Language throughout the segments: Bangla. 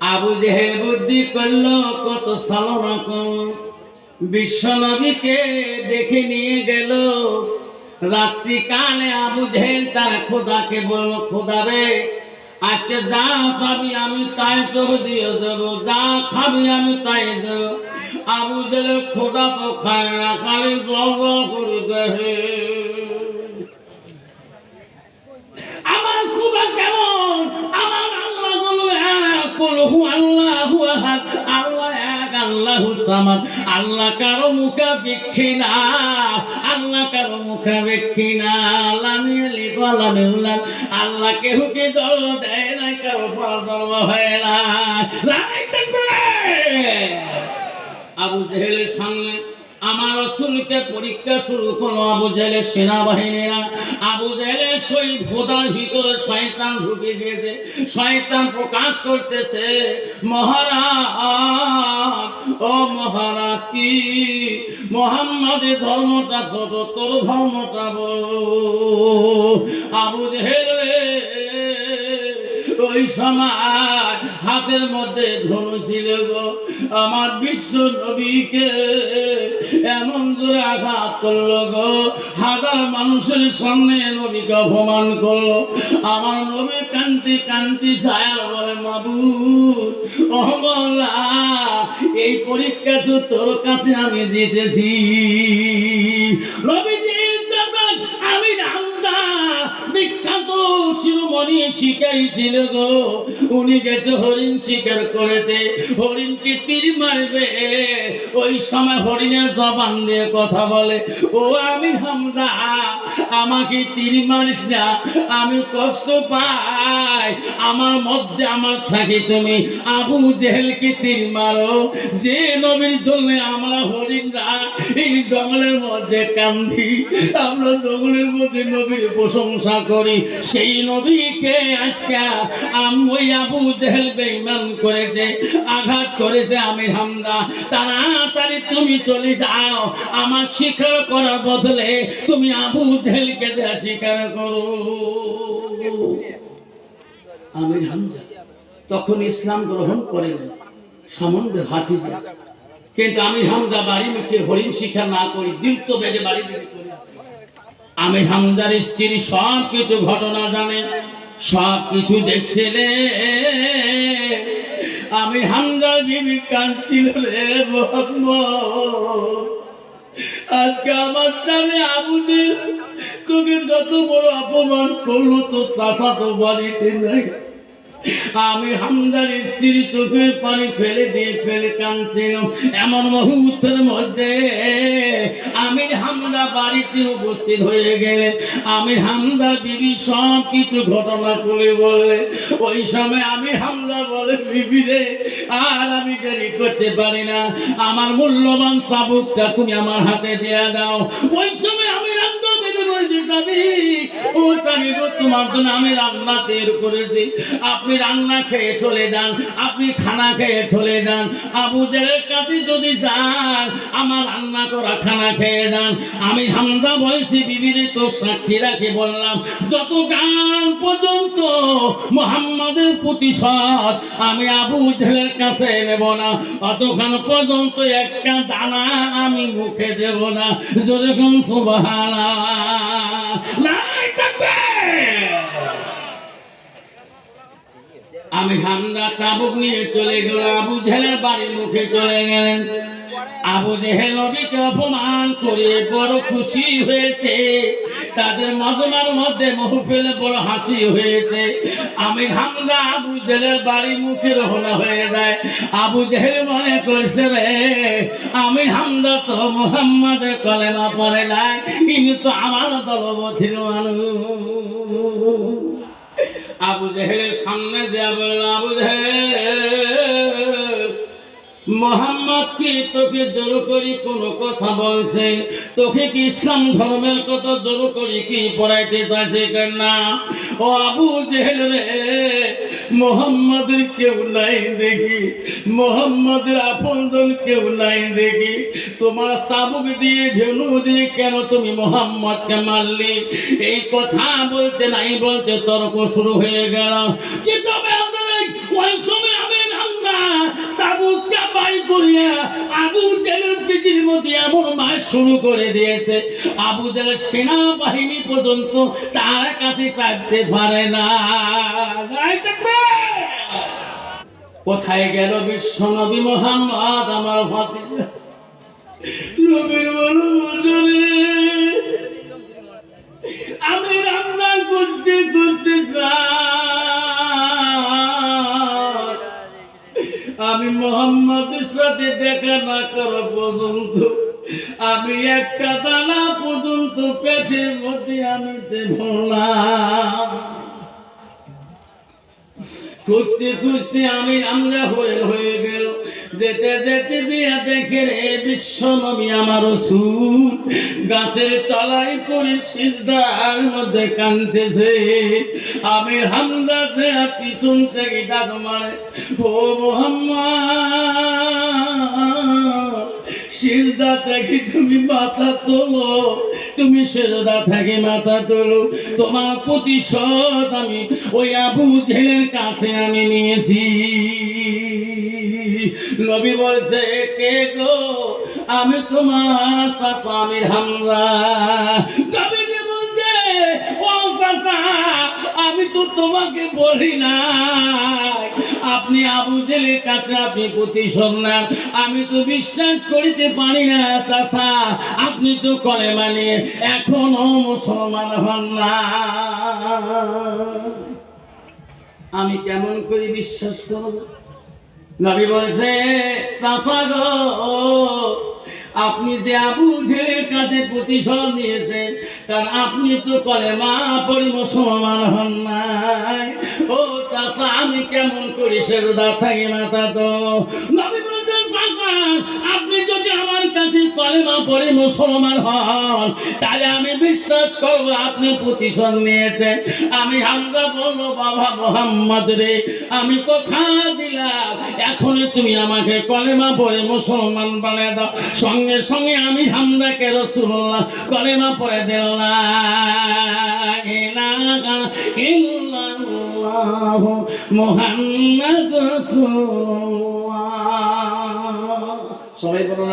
আবু জেহেল বুদ্ধি করল, কত সালনা কম বিশ্ব নবীকে দেখে নিয়ে গেল। রাত্রি কালে আবু জেহেল তার খোদাকে বলল, খোদা রে, আজকে যা খাবি আমি তাই তোর দিয়ে দেবো, যা খাবি আমি তাই দেবো। আবু জেহেল খোদা তো খায় না, খালি জল করে দেহে কলহু আল্লাহু আল্লাহ এক, আল্লাহু সামাদ। আল্লাহ কারও মুখে বিক্ষি না, আল্লাহ কারও মুখে বিক্ষি না। লামি আলি গলামে আল্লাহ কেহু কি দল দেয় না কারও জন্ম হয় না আবু জেহেলের সামনে আমার রসুলকে পরীক্ষা শুরু আবু সেনাবাহিনীরা। আবু জেহেলের সই ভোদার ভিতরে শয়তান ঢুকে গিয়েছে, শয়তান প্রকাশ করতেছে, মহারাজ, ও মহারাজ কি? মোহাম্মদের ধর্মটা তোর ধর্মটা বড় আবু জেহেল ওই সময় হাতের মধ্যে ধনু ছিল গো। আমার বিশ্ব নবীকে এমন জোরে আঘাত করল গো। হাজার মানুষের সামনে নবীকে অপমান করল। আমার নবী কান্তি কান্তি ছায়া বলে মাবু অহমল্লা এই পরীক্ষা তো তোর কাছে আমি দিতেছি। রবি আমি হামজা বিখ্যাত শিরোমণি গো। উনি গেছে হরিণ শিকার করেছে হরিণকে তীর মারবে। ওই সময় হরিণের জবান দিয়ে কথা বলে, ও আমি হামজা, আমাকে তীর মারিস না, আমি কষ্ট পাই। আমার মধ্যে আমার থাকি তুমি, আবু জেহেলকে তীর মারো। যে নবীর জন্য আমরা হরিণরা এই জঙ্গলের মধ্যে কান্দি, আমরা জঙ্গলের মধ্যে নবীর প্রশংসা করি। সেই নবীকে আজকে আমি আবু জেহেল বেঈমান করেছে, আঘাত করেছে আমি হামদা তাড়াতাড়ি তুমি চলে যাও, আমার স্বীকার করার বদলে তুমি আবু জেহেলকে দেয়া স্বীকার করো। আমির হামজা তখন ইসলাম গ্রহণ করেন সম্বন্ধে ভাতিজা কিন্তু আমি হামজা বাড়ি মুখে হরিণ শিক্ষা না করি দীপ্ত বেজে বাড়ি আসি। আমি হামদার স্ত্রী, সব কিছু ঘটনা জানে, সব কিছু দেখছিলে আমি হামদার বিবি কাঁদছিল আজকে আমার সামনে আবুদের তোকে যত বড় অপমান করল তো তাফা তো বাড়িতে নাই। আমি হামদার স্ত্রী চোখের পানি ফেলে দিয়ে ফেলে কাঁদছিলাম। এমন মুহূর্তের মধ্যে আমি হামদা বাড়িতে উপস্থিত হয়ে গেলেন। আমি হামদা বিবি সব কিছু ঘটনা করে বলে ওই সময় আমি হামদা বলে, বিবি রে, আর আমি দেরি করতে পারি না। আমার মূল্যবান চাবুকটা তুমি আমার হাতে দেয়া দাও। ওই সময় আমি রান্না দেবে বলছি আমি আপনি রান্না খেয়ে চলে যান, আপনি খানা খেয়ে চলে যান। আবু কাছে যদি যান, আমার রান্না করা, খানা খেয়ে যান। আমি হামদা বয়সী বিবিরে তো সাক্ষী রাখি বললাম, যত গান পর্যন্ত মোহাম্মদের প্রতিশোধ আমি আবু জেলের কাছে নেব না অতক্ষণ পর্যন্ত একটা দানা আমি মুখে দেব না। যেরকম সুবহানা লাই আমি হামদা চাবুক নিয়ে চলে গেল আবু জেহেলের বাড়ির মুখে চলে গেলেন। আবু জেহেল নবীকে অপমান করে বড় খুশি হয়েছে। তাদের মজমার মধ্যে মহফিলে বড় হাসি হয়েছে। আমি হামদা আবু জেহেলের বাড়ি মুখে রওনা হয়ে যায়। আবু জেহেল মনে করছে, রে, আমি হামদা তো মোহাম্মদের কলেমা পড়ে নাই। ইনি তো আমার দলবধির মানুষ। আবু জেহেলের সামনে দেয়া বলল, আবু জেহেল, মোহাম্মদ কি তোকে জোর করি কোনো কথা বলছে? তোকে কি ইসলাম ধর্মের কত জোর করি কি পড়াইতে চাইছে না ও আবু জেহেল রে মোহাম্মদের কেউ নাই দেখি, মোহাম্মদের কেউ নাই দেখি। তোমার চাবুক দিয়ে ধেনু দিয়ে কেন তুমি মোহাম্মদকে মারলি? এই কথা বলতে নাই বলতে তর্ক শুরু হয়ে গেল। কিন্তু আমি করিয়া আবু জেলের পিঠির মধ্যে এমন শুরু করে দিয়েছে। আবু জেলের সেনাবাহিনী পর্যন্ত তার কাছে চাইতে পারে না। কোথায় গেল বিশ্ব নবী মোহাম্মদ আমার ভাতে আমি রান্না করতে করতে যা মোহাম্মদের সাথে দেখা না করা পর্যন্ত। আমি একটা দানা পর্যন্ত পেটের মধ্যে আমি দেব না। খুঁজতে খুঁজতে আমি আমরা হয়ে গেল যেতে যেতে দিয়া দেখে রে বিশ্ব নবী আমার সুর গাছের তলায় করে সিজদার মধ্যে কানতেছে আমি হামদা সে পিছন থেকে ডাক মারে, ও মোহাম্মদ, সিজদা থেকে তুমি মাথা তোলো, তুমি সেজদা থেকে মাথা তোলো। তোমার প্রতিশোধ আমি ওই আবু জেলের কাছে আমি নিয়েছি। নবী বলছে, কে গো? আমি তোমার চাচা আমির হামলা বলছে, ও চাচা, আমি তো তোমাকে বলি না আপনি আবু জেলের কাছে আপনি প্রতিশোধ নেন। আমি তো বিশ্বাস করিতে পারি না, চাচা। আপনি তো করে মানে এখনও মুসলমান হন না। আমি কেমন করে বিশ্বাস করব? নবী বলছে চাচা গো, আপনি যে আবু ঝেড়ের কাছে প্রতিশোধ নিয়েছেন, কারণ আপনি তো করে মা পরি মুসলমান হন নাই। ও চাচা, আমি কেমন করি সেরদা থাকি মাথা তো। নবী আপনি যদি আমার কাছে কলেমা মুসলমান হন, তাহলে আমি বিশ্বাস করব আপনি প্রতিশোধ নিয়েছেন। আমি বাবা মোহাম্মদ রে, আমি কথা দিলাম। এখনই তুমি আমাকে কলেমা পড়ে মুসলমান বানিয়ে দাও। সঙ্গে সঙ্গে আমি হামদাকে রসুল্লাহ কলেমা পড়ে দিলাম। মোহাম্মদ রাসূলুল্লাহ। সবাই বলো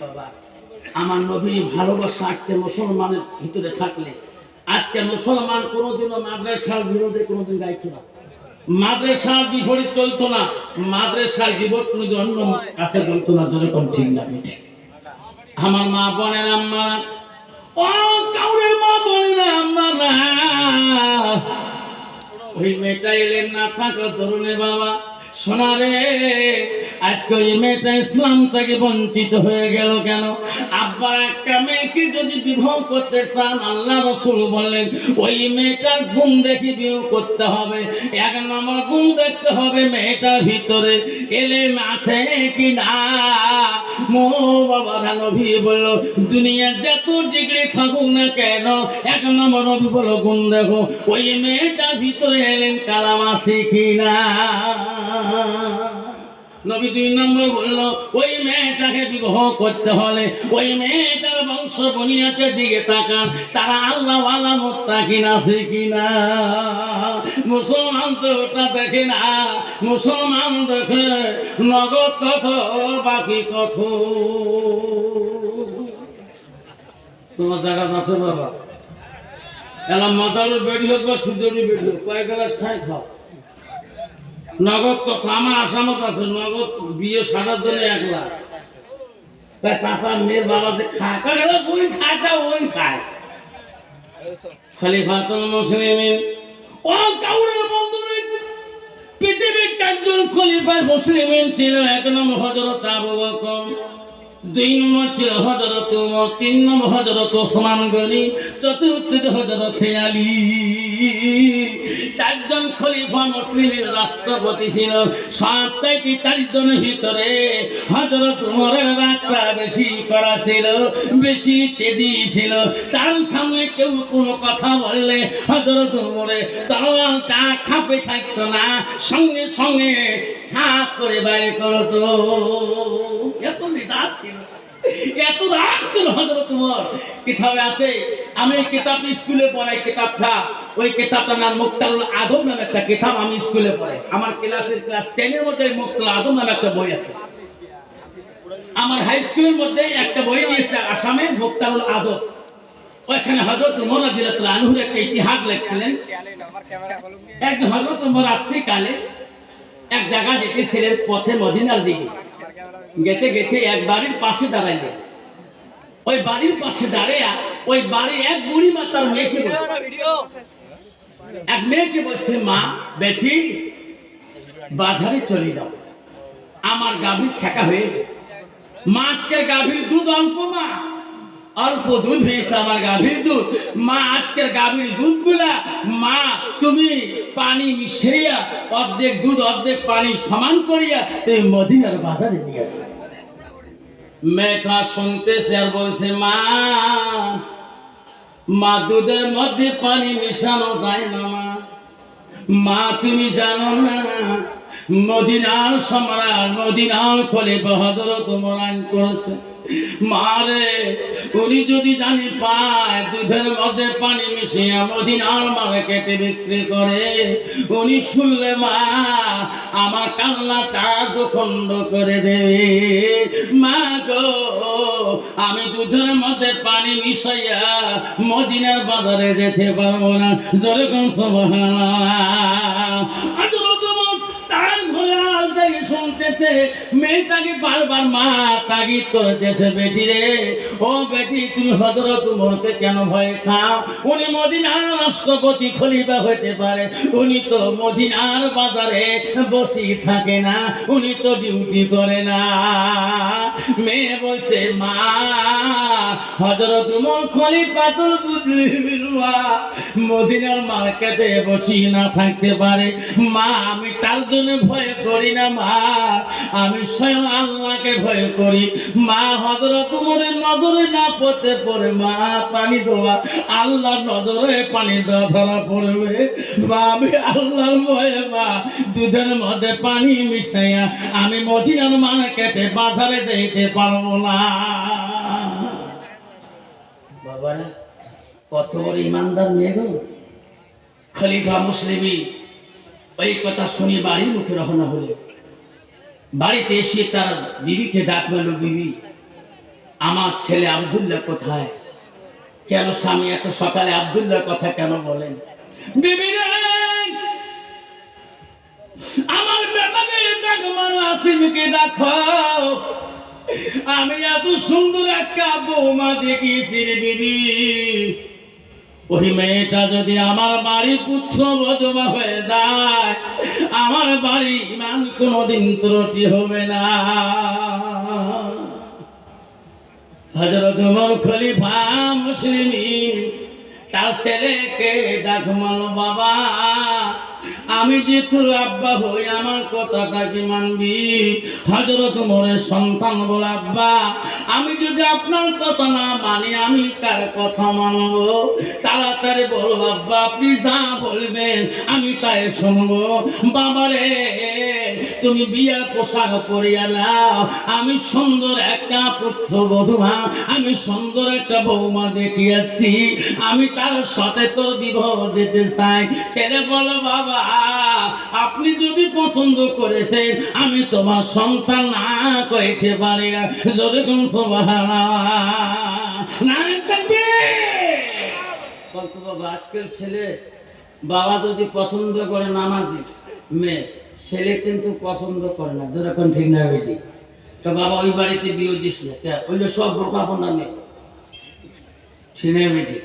বাবা, আমার নবীর ভালোবাসা আজকে মুসলমানের ভিতরে থাকলে, আজকে মুসলমান কোনোদিনও মাদ্রাসার বিরোধে কোনোদিন গাইতো না। মাদ্রাসার বিপরীত চলতো না, মাদ্রাসার জীবন কোনোদিন অন্য কাছে চলতো না, যেরকম ঠিক না আমার মা বোনের আম্মা, ও কাউরের মা বোনের আম্মা, না। ওই মেয়েটা এলেন না থাকা তরুণে বাবা। শোনা রে, আজকে ওই মেয়েটা ইসলাম থেকে বঞ্চিত হয়ে গেল কেন? আব্বা, একটা মেয়েকে যদি বিবাহ করতে চান, আল্লাহ রসুল বললেন, ওই মেয়েটার গুণ দেখে বিয়ে করতে হবে। এক নম্বর গুণ দেখতে হবে মেয়েটার ভিতরে এলে আছে কি না? মো বাবা নবী বলল, দুনিয়ার যত ডিগ্রি থাকুক না কেন, এক নম্বর নবী বলল, গুণ দেখো, ওই মেয়েটার ভিতরে এলেন কালাম আছে কি না? নবী দুই নম্বর বলল, ওই মেয়েটাকে বিবাহ করতে হলে ওই মেয়েটার বংশ বনিয়াতের দিকে তাকান। তারা আল্লাহ আল্লাহ মোত্তাকিন আছে কিনা মুসলমান তো ওটা দেখে না। মুসলমান দেখে নগদ কত, বাকি কত? তোমার জায়গা আছে বাবা? এলাম মাতারের বেড়ি হোক বা সুদেরই বেড়ি হোক, কয়েক গ্লাস খাই খাও। নগদ কথা আমার আসামত আছে, নগদ বিয়ে সাজার জন্য এক লাখ। চাষা মেয়ের বাবা যে খায় ওই খায় তা ওই খায়। খলিফাতুল মুসলিমিন ও, কাউরের বন্ধু পৃথিবীর চারজন খলিফার মুসলিমিন ছিল এক নম্বর হজরত আবু বকর। দুই ছিল হজরত চারজন খলিফা মুসলিমের রাষ্ট্রপতি ছিল। সব চাইতে চারজনের ভিতরে হজরত উমরের রাস্তা বেশি করা ছিল, বেশি তেজি ছিল। তার সামনে কেউ কোনো কথা বললে হজরত উমরে তরোয়াল চা খাপে থাকতো না, সঙ্গে সঙ্গে সাপ করে বাইরে করতো। এত ছিল এত রাগ ছিল উমর কিতাবে আছে, আমি এই কিতাবটা স্কুলে পড়াই, কিতাবটা, ওই কিতাবটার নাম মুক্তারুল আদম নামে একটা কিতাব আমি স্কুলে পড়াই। আমার ক্লাসের ক্লাস টেনের মধ্যে আদম নামে একটা বই আছে। আমার হাই স্কুলের মধ্যে একটা বই আসামে, মুক্তারুল আদব ওইখানে হজরত মোরা দিলাতুল আনহুর একটা ইতিহাস লিখছিলেন। একদিন হজরত মোরা রাত্রিকালে এক জায়গা যেতেছিলেন পথে মদিনার দিকে। গেতে গেতে এক বাড়ির পাশে দাঁড়াইলেন ওই বাড়ির পাশে দাঁড়িয়ে ওই বাড়ির এক বুড়ি মা তার মেয়েকে এক মেয়েকে বলছে, মা বেঠি বাজারে চলে যাও। আমার গাভীর শেখা হয়ে গেছে। মা, আজকের গাভীর দুধ অল্প, মা। অল্প দুধ হয়েছে আমার গাভীর দুধ। মা, আজকের গাভীর দুধগুলা, মা, তুমি পানি মিশিয়া অর্ধেক দুধ, অর্ধেক পানি সমান করিয়া তুমি মদিনার বাজারে নিয়ে মেয়েটা শুনতেছে আর বলছে, মা মা দুধের মধ্যে পানি মিশানো যায় না, মা। মা, তুমি জানো না মদিনার সম্রাট, মদিনার ফলে করেছে। মারে, উনি যদি জানি পায়, দুধের মধ্যে পানি মদিনার বিক্রি করে। উনি শুনলে, মা, আমার কান্নাটা দুখণ্ড করে দেবে। মা গো, আমি দুধের মধ্যে পানি মিশাইয়া মদিনার বাজারে যেতে পারব না। eso. থেকে শুনতেছে মেয়েটাকে বারবার মা তাগিদ করতেছে, বেটি রে, ও বেটি, তুমি হজরত উমরকে কেন ভয় খাও? উনি মদিনার রাষ্ট্রপতি খলিফা হতে পারে। উনি তো মদিনার বাজারে বসি থাকে না, উনি তো ডিউটি করে না। মেয়ে বলছে, মা হজরত উমর খলিফাতুল বুঝলি মদিনার মার্কেটে বসি না থাকতে পারে। মা, আমি তার জন্য ভয় করি না, মা। আমি স্বয়ং আল্লাহকে ভয় করি। মা হজরত উমরের নজরে না পড়তে পড়ে মা পানি দেওয়া। আল্লাহর নজরে পানি দেওয়া ধরা পড়বে। মা, আমি আল্লাহর ভয়ে, মা, দুধের মধ্যে পানি মিশাইয়া আমি মদিনার মার্কেটে বাজারে যেতে পারব না। বাবারা, কত বড় ইমানদার মেয়ে গো। খলিফা মুসলিমি, ওই কথা শুনি বাড়ি মুখে রওনা হলে বাড়িতে এসে তার বিবিকে ডাক পেল বিবি, আমার ছেলে আবদুল্লাহ কোথায়? কেন স্বামী, এত সকালে আবদুল্লাহ কথা কেন বলেন? বিবি আমার ব্যাপারে দেখো আমি এত সুন্দর একটা বৌমা দেখিয়েছি রে বিবি। ওই মেয়েটা যদি আমার বাড়ি পুচ্ছ বোঝবা হয়ে যায়, আমার বাড়ি ইমান কোনোদিন ত্রুটি হবে না। হজরত খলিফা মুসলিম তার ছেলেকে ডাকমাল বাবা আমি যে তোর আব্বা হই, আমার কথাটা কি মানবি? হজরত মোরের সন্তান বল, আব্বা, আমি যদি আপনার কথা না মানি, আমি কার কথা মানব? তাড়াতাড়ি বল, আব্বা, আপনি যা বলবেন, আমি তাই শুনব। বাবারে, তুমি বিয়ার পোশাক পরিয়া নাও। আমি সুন্দর একটা পুত্র বধূমা, আমি সুন্দর একটা বৌমা দেখিয়াছি। আমি তার সাথে তো বিবাহ দিতে চাই। ছেলে বলো, বাবা আপনি যদি পছন্দ করেছেন, আমি তোমার সন্তান না কইতে পারি না। যদি বলতো, বাবা, আজকের ছেলে, বাবা যদি পছন্দ করে নামাজি, মেয়ে, ছেলে কিন্তু পছন্দ করে না। যেরকম ঠিক না, বেটি? তো বাবা ওই বাড়িতে বিয়ে দিস না ওই সব বোকা আপনার মেয়ে। শুনে বেটি?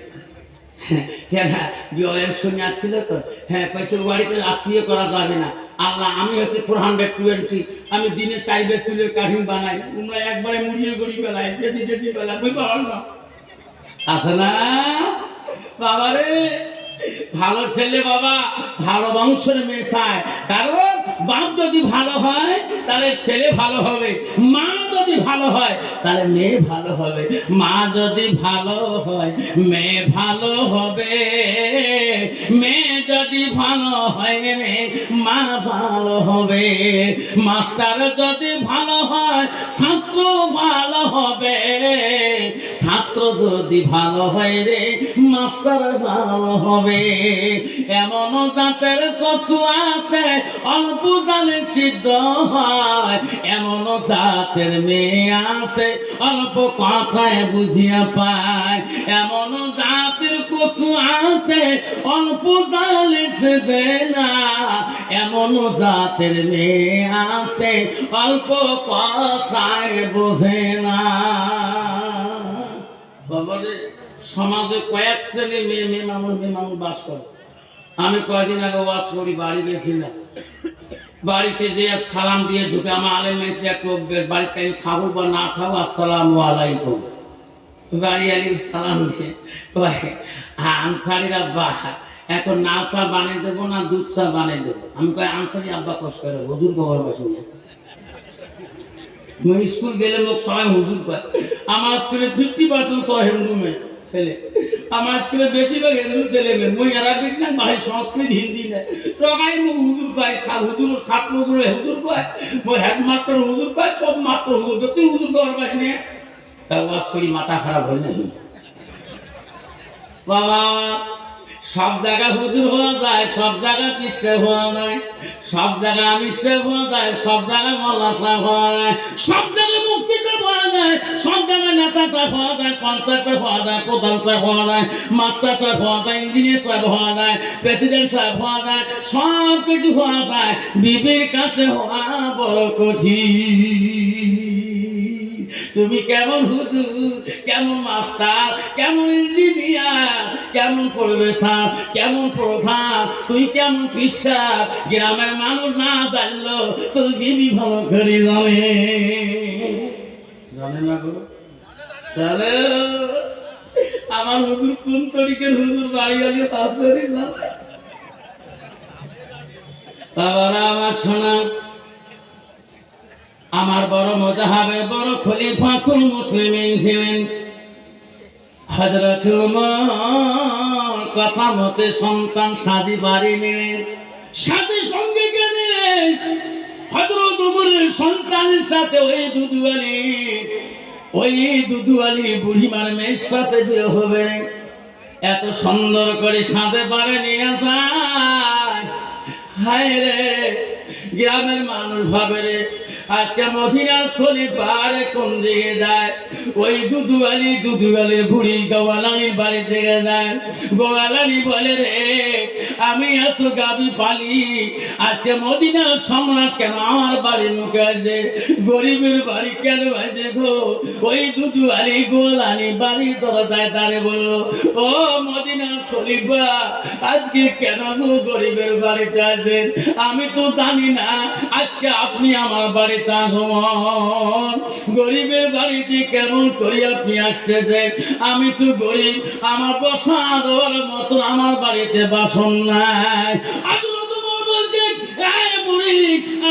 হ্যাঁ বিয়ের সঙ্গে আসছিল তো হ্যাঁ পয়সা বাড়িতে আত্মীয় করা যাবে না। আল্লাহ, আমি হচ্ছে ফোর হান্ড্রেড টোয়েন্টি আমি দিনে চার বেশ তুলের কাঠিন বানাই, তোমরা একবারে মুড়িয়ে গড়ি বেলায় যেতে যেতে বেলা বুঝতে না আছে না? বাবারে ভালো ছেলে বাবা, ভালো বংশের মেয়ে চায় কারণ বাপ যদি ভালো হয়, তাহলে ছেলে ভালো হবে। মা যদি ভালো হয়, তাহলে মেয়ে ভালো হবে। মা যদি ভালো হয়, মেয়ে ভালো হবে। মেয়ে যদি ভালো হয় রে মা ভালো হবে। মাস্টার যদি ভালো হয়, ছাত্র ভালো হবে। ছাত্র যদি ভালো হয় রে মাস্টার ভালো হবে। এমন জাতের কচু আছে, অল্প জালে সিদ্ধ হয়। এমন জাতের মেয়ে আছে, অল্প কথায় বুঝিয়া পায়। এমন জাতের কচু আছে, অল্প জালে সেদে না। এমন জাতের মেয়ে আছে, অল্প কথায় বোঝে না। বাবারে সমাজে কয়েক শ্রেণির মেয়ে মেয়ে মানুষ মেয়ে মানুষ বাস করে। আমি কয়েকদিন আগে ওয়াজ করি, বাড়ি গেছিলাম। বাড়িতে যে সালাম দিয়ে ঢুকে আমার আলেম মেয়েছে একটু বাড়িতে আমি খাব বা না খাব, আসসালাম আলাইকুম। বাড়ি আলি, সালাম দিয়ে আনসারির আব্বা, এখন না চা বানিয়ে দেবো না দুধ চা বানিয়ে দেবো? আমি কয়, আনসারি আব্বা কষ্ট করে, হুজুর গোবর বসে मैं स्कूल গেলে লোক সবাই হুজুর পায় আমার স্কুলে ফিফটি পার্সেন্ট সব হিন্দু মেয়ে ছেলে আমার স্কুলে বেশিরভাগ হিন্দু ছেলে মেয়ে মই অ্যারাবিক না ভাই সংস্কৃত হিন্দি না টকাই মোক হুজুর পায় সা- হুজুর ছাত্রগুলো হুজুর পায় মই হেডমাস্টার হুজুর পায় সব মাত্র হুজুর তুই হুজুর পাওয়ার পাস নিয়ে তা ওয়াজ করি মাথা খারাপ হয় না বাবা সব জায়গা হুজুর হওয়া যায় সব জায়গা পিসে হওয়া যায় সব জায়গা আমিষে হওয়া যায় সব জায়গায় মল্লা সাহেব হওয়া যায় সব জায়গায় মুক্তিটা হওয়া যায় সব জায়গায় হওয়া যায় পঞ্চায়েত যায় প্রধান হওয়া ইঞ্জিনিয়ার প্রেসিডেন্ট সব কিছু হওয়া যায় বিবির কাছে হওয়া বড় কঠিন তুমি কেমন হুজুর, কেমন মাস্টার, কেমন ইঞ্জিনিয়ার কেমন প্রফেসর কেমন প্রধান, তুই কেমন পিসার গ্রামের মানুষ না জানলো তুই বিবি ভালো করে জানে। জানে না গো? তাহলে আমার হুজুর কোন তরিকের হুজুর বাড়ি ভাব করে জানে। বাবারা আমার শোনা বড় মজাহাবের বড় খলিফাতুল মুসলিমিন ছিলেন? উমর কথা মতে সন্তান সাজি বাড়ি নিলেন সাথে সঙ্গে উমরের সন্তানের সাথে ওই দুদুয়ালি ওই দুদুয়ালি বুড়িমার মেয়ের সাথে বিয়ে হবে এত সুন্দর করে সাথে পারে নিয়ে যায়। হায় রে, গ্রামের মানুষ ভাবে রে আজকে মদিনার খলিফার কোন দিকে যায়? ওই দুদুয়ালির বুড়ি গোয়ালানির বাড়ি থেকে যায়। গোয়ালানি বলে, রে, আমি এত গাবি পালি। আজকে মদিনার সম্রাট কেন আমার বাড়ির মুখে আছে গরিবের বাড়ি কেন আছে গো? ওই দুদুয়ালি গোয়ালানি বাড়ি বলল, ও মদিনার খলিফা, আজকে কেন গো গরিবের বাড়িতে আছেন আমি তো জানি না, আজকে আপনি আমার বাড়িতে আগমন গরিবের বাড়িতে কেমন করে আপনি আসতেছেন? আমি তো গরিব, আমার বসা দেওয়ার মতো আমার বাড়িতে বাসন নাই। "এই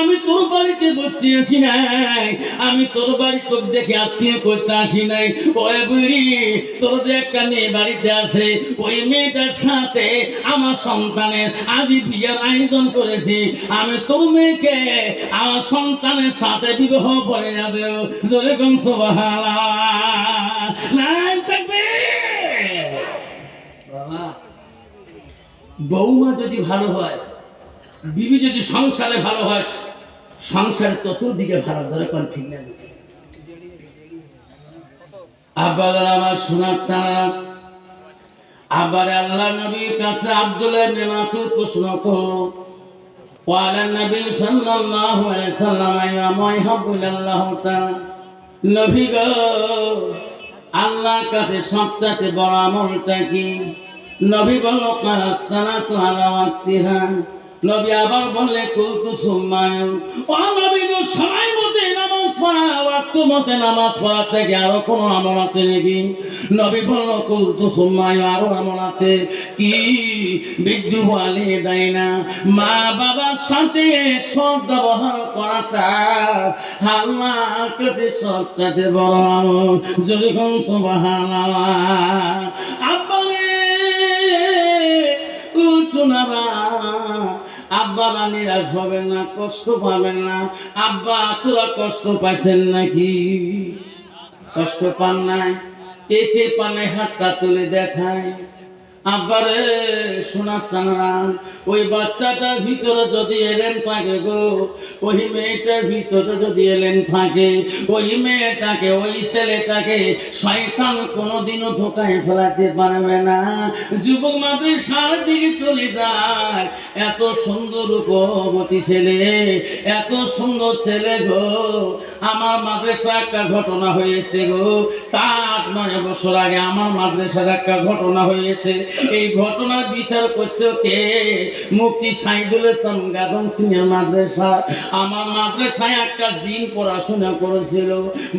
আমি তোর বাড়িতে বসতে আসি নাই। আমি তোর বাড়ি তোর দেখে আত্মীয় করতে আসি নাই। ওই বুড়ি, তোর একটা মেয়ে বাড়িতে আছে, ওই মেয়েটার সাথে আমার সন্তানের আদি বিয়ের আয়োজন করেছি। আমি তোর মেয়েকে আমার সন্তানের সাথে বিবাহ করে যাবে। জোরে কম থাকবে। বৌমা যদি ভালো হয় বিবি যদি সংসারে ভালো হয় সংসারে চতুর্দিকে ভালো ধরে কোন ঠিক না আব্বা আমার শোনার চানা আবার আল্লাহ নবীর কাছে আব্দুল্লাহ ইবনে মাসউদ প্রশ্ন করলো قال النبي صلى الله عليه وسلم ما يحب إلى الله تعالى নবী গো আল্লাহর কাছে সবচাইতে বড় আমলটা কি নবী বলল কারাসালাতু আলা ওয়াক্তিহা নবী আবার বললে কুলতু সুম্মায়ু। ও নবী গো সময় মতে নামাজ পড়া ওয়াক্ত মতে নামাজ পড়া থেকে আরও কোনো আমল আছে নাকি? নবী বলল, কুলতু সুম্মায়ু, আরও আমল আছে। কি? বিদ্যু বলে, দেয় না। মা বাবার সাথে সৎ ব্যবহার করাটা আল্লাহর কাছে সবচাইতে বড় আমল। যদি কোন সুবহানাল্লাহ আব্বারা নিরাশ হবেন না, কষ্ট পাবেন না। আব্বা তোরা কষ্ট পাইছেন নাকি? কষ্ট পান নাই? কে কে পানে হাতটা তুলে দেখায়। আবারে শোনা চানান ওই বাচ্চাটার ভিতরে যদি এলেন থাকে গো, ওই মেয়েটার ভিতরে যদি এলেন থাকে, ওই মেয়েটাকে, ওই ছেলেটাকে শয়তান কোনোদিনও ধোকায় ফেলাতে পারবে না। যুবক মাদের সারা দিকে চলে যায়। এত সুন্দর রূপবতী ছেলে, এত সুন্দর ছেলে গো। আমার মাদ্রাসা একটা ঘটনা হয়েছে গো। সাত নয় বছর আগে আমার মাদ্রাসার একটা ঘটনা হয়েছে। এই ঘটনার বিচার করছে কে? মুক্তি সাইদুল ইসলাম গাদম সিং এর মাদ্রাসা। আমার মাদ্রাসায় একটা জিন পড়াশোনা করেছিল।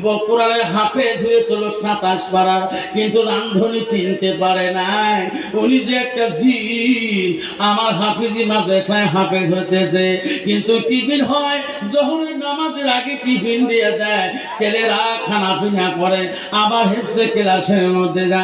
বকুড়ালের হাফেজ হয়েছিল সাতাশ পাড়ার, কিন্তু রান্ধনি চিনতে পারে নাই। উনি যে একটা জিন, আমার হাফিজি মাদ্রাসায় হাফেজ হতেছে কিন্তু টিফিন হয় যখন নামাজের আগে টিফিন দিয়ে দেয়। ছেলেরা খানা পিনা করে, আবার হেফসে ক্লাসের মধ্যে যায়।